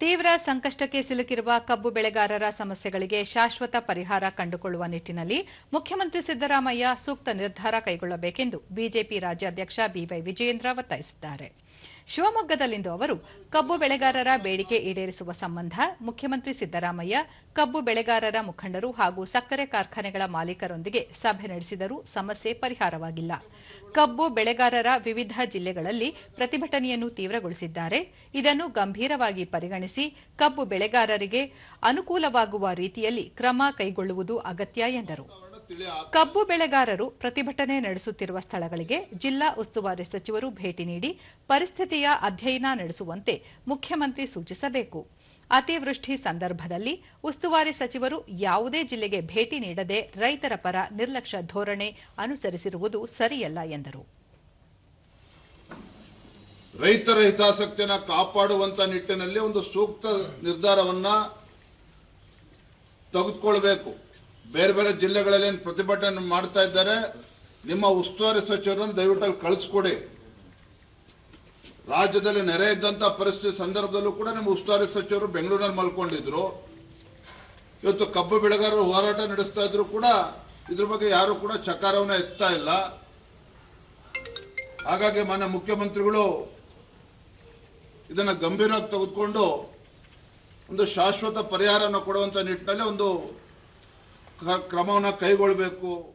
ತೀವ್ರ ಸಂಕಷ್ಟಕ್ಕೆ ಸಿಲುಕಿರುವ ಕಬ್ಬು ಬೆಳೆಗಾರರ ಸಮಸ್ಯೆಗಳಿಗೆ ಶಾಶ್ವತ ಪರಿಹಾರ ಕಂಡುಕೊಳ್ಳುವ ನಿಟ್ಟಿನಲ್ಲಿ ಮುಖ್ಯಮಂತ್ರಿ ಸಿದ್ದರಾಮಯ್ಯ ಸೂಕ್ತ ನಿರ್ಧಾರ ಕೈಗೊಳ್ಳಬೇಕೆಂದು ಬಿಜೆಪಿ ರಾಜ್ಯಾಧ್ಯಕ್ಷ ಬಿವೈ ವಿಜಯೇಂದ್ರ ಒತ್ತಾಯಿಸಿದ್ದಾರೆ. ಶಿವಮೊಗ್ಗದಲ್ಲಿಂದು ಅವರು ಕಬ್ಬು ಬೆಳೆಗಾರರ ಬೇಡಿಕೆ ಈಡೇರಿಸುವ ಸಂಬಂಧ ಮುಖ್ಯಮಂತ್ರಿ ಸಿದ್ದರಾಮಯ್ಯ, ಕಬ್ಬು ಬೆಳೆಗಾರರ ಮುಖಂಡರು ಹಾಗೂ ಸಕ್ಕರೆ ಕಾರ್ಖಾನೆಗಳ ಮಾಲೀಕರೊಂದಿಗೆ ಸಭೆ ನಡೆಸಿದರೂ ಸಮಸ್ಯೆ ಪರಿಹಾರವಾಗಿಲ್ಲ. ಕಬ್ಬು ಬೆಳೆಗಾರರ ವಿವಿಧ ಜಿಲ್ಲೆಗಳಲ್ಲಿ ಪ್ರತಿಭಟನೆಯನ್ನು ತೀವ್ರಗೊಳಿಸಿದ್ದಾರೆ. ಇದನ್ನು ಗಂಭೀರವಾಗಿ ಪರಿಗಣಿಸಿ ಕಬ್ಬು ಬೆಳೆಗಾರರಿಗೆ ಅನುಕೂಲವಾಗುವ ರೀತಿಯಲ್ಲಿ ಕ್ರಮ ಕೈಗೊಳ್ಳುವುದು ಅಗತ್ಯ ಎಂದರು. ಕಬ್ಬು ಬೆಳೆಗಾರರು ಪ್ರತಿಭಟನೆ ನಡೆಸುತ್ತಿರುವ ಸ್ಥಳಗಳಿಗೆ ಜಿಲ್ಲಾ ಉಸ್ತುವಾರಿ ಸಚಿವರು ಭೇಟಿ ನೀಡಿ ಪರಿಸ್ಥಿತಿಯ ಅಧ್ಯಯನ ನಡೆಸುವಂತೆ ಮುಖ್ಯಮಂತ್ರಿ ಸೂಚಿಸಬೇಕು. ಅತಿವೃಷ್ಟಿ ಸಂದರ್ಭದಲ್ಲಿ ಉಸ್ತುವಾರಿ ಸಚಿವರು ಯಾವುದೇ ಜಿಲ್ಲೆಗೆ ಭೇಟಿ ನೀಡದೆ ರೈತರ ಪರ ನಿರ್ಲಕ್ಷ್ಯ ಧೋರಣೆ ಅನುಸರಿಸಿರುವುದು ಸರಿಯಲ್ಲ ಎಂದರು. ರೈತರ ಹಿತಾಸಕ್ತಿಯನ್ನ ಕಾಪಾಡುವಂತ ನಿಟ್ಟಿನಲ್ಲಿ ಒಂದು ಸೂಕ್ತ ನಿರ್ಧಾರವನ್ನ ತೆಗೆದುಕೊಳ್ಬೇಕು ಬೇರೆ ಬೇರೆ ಜಿಲ್ಲೆಗಳಲ್ಲಿ ಏನು ಪ್ರತಿಭಟನೆ ಮಾಡ್ತಾ ಇದ್ದಾರೆ, ನಿಮ್ಮ ಉಸ್ತುವಾರಿ ಸಚಿವರನ್ನು ದಯವಿಟ್ಟು ಕಳಿಸ್ಕೊಡಿ. ರಾಜ್ಯದಲ್ಲಿ ನೆರೆ ಇದ್ದಂಥ ಪರಿಸ್ಥಿತಿ ಸಂದರ್ಭದಲ್ಲೂ ಕೂಡ ನಿಮ್ಮ ಉಸ್ತುವಾರಿ ಸಚಿವರು ಬೆಂಗಳೂರಿನಲ್ಲಿ ಮಲ್ಕೊಂಡಿದ್ರು. ಇವತ್ತು ಕಬ್ಬು ಬೆಳೆಗಾರರು ಹೋರಾಟ ನಡೆಸ್ತಾ ಇದ್ರು ಕೂಡ ಇದ್ರ ಬಗ್ಗೆ ಯಾರು ಕೂಡ ಚಕಾರವನ್ನ ಎತ್ತಾ ಇಲ್ಲ. ಹಾಗಾಗಿ ಮಾನ್ಯ ಮುಖ್ಯಮಂತ್ರಿಗಳು ಇದನ್ನ ಗಂಭೀರವಾಗಿ ತೆಗೆದುಕೊಂಡು ಒಂದು ಶಾಶ್ವತ ಪರಿಹಾರವನ್ನು ಕೊಡುವಂತ ನಿಟ್ಟಿನಲ್ಲಿ ಒಂದು ಕ್ರಮವನ್ನ ಕೈಗೊಳ್ಳಬೇಕು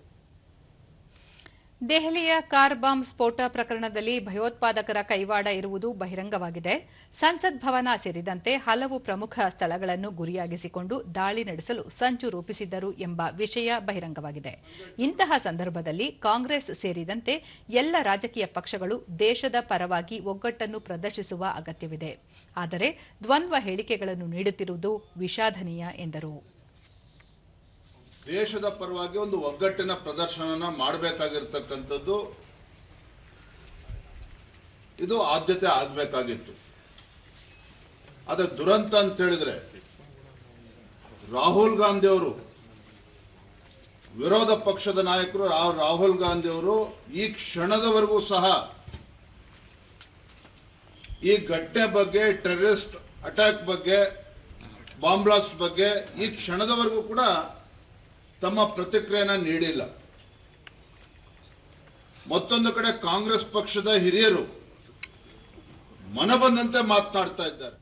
ದೆಹಲಿಯ ಕಾರ್ ಬಾಂಬ್ ಸ್ಫೋಟ ಪ್ರಕರಣದಲ್ಲಿ ಭಯೋತ್ಪಾದಕರ ಕೈವಾಡ ಇರುವುದು ಬಹಿರಂಗವಾಗಿದೆ. ಸಂಸತ್ ಭವನ ಸೇರಿದಂತೆ ಹಲವು ಪ್ರಮುಖ ಸ್ಥಳಗಳನ್ನು ಗುರಿಯಾಗಿಸಿಕೊಂಡು ದಾಳಿ ನಡೆಸಲು ಸಂಚು ರೂಪಿಸಿದ್ದರು ಎಂಬ ವಿಷಯ ಬಹಿರಂಗವಾಗಿದೆ. ಇಂತಹ ಸಂದರ್ಭದಲ್ಲಿ ಕಾಂಗ್ರೆಸ್ ಸೇರಿದಂತೆ ಎಲ್ಲ ರಾಜಕೀಯ ಪಕ್ಷಗಳು ದೇಶದ ಪರವಾಗಿ ಒಗ್ಗಟ್ಟನ್ನು ಪ್ರದರ್ಶಿಸುವ ಅಗತ್ಯವಿದೆ. ಆದರೆ ದ್ವಂದ್ವ ಹೇಳಿಕೆಗಳನ್ನು ನೀಡುತ್ತಿರುವುದು ವಿಷಾದನೀಯ ಎಂದರು. ದೇಶದ ಪರವಾಗಿ ಒಂದು ಒಗ್ಗಟ್ಟಿನ ಪ್ರದರ್ಶನನ ಮಾಡಬೇಕಾಗಿರ್ತಕ್ಕಂಥದ್ದು ಇದು ಆದ್ಯತೆ ಆಗಬೇಕಾಗಿತ್ತು. ಆದರೆ ದುರಂತ ಅಂತ ಹೇಳಿದ್ರೆ ರಾಹುಲ್ ಗಾಂಧಿ ಅವರು, ವಿರೋಧ ಪಕ್ಷದ ನಾಯಕರು ರಾಹುಲ್ ಗಾಂಧಿ ಅವರು ಈ ಕ್ಷಣದವರೆಗೂ ಸಹ ಈ ಘಟನೆ ಬಗ್ಗೆ, ಟೆರರಿಸ್ಟ್ ಅಟ್ಯಾಕ್ ಬಗ್ಗೆ, ಬಾಂಬ್ ಬ್ಲಾಸ್ಟ್ ಬಗ್ಗೆ ಈ ಕ್ಷಣದವರೆಗೂ ಕೂಡ ತಮ್ಮ ಪ್ರತಿಕ್ರಿಯೆನ ನೀಡಿಲ್ಲ. ಮತ್ತೊಂದು ಕಡೆ ಕಾಂಗ್ರೆಸ್ ಪಕ್ಷದ ಹಿರಿಯರು ಮನ ಬಂದಂತೆ ಮಾತನಾಡ್ತಾ ಇದ್ದಾರೆ.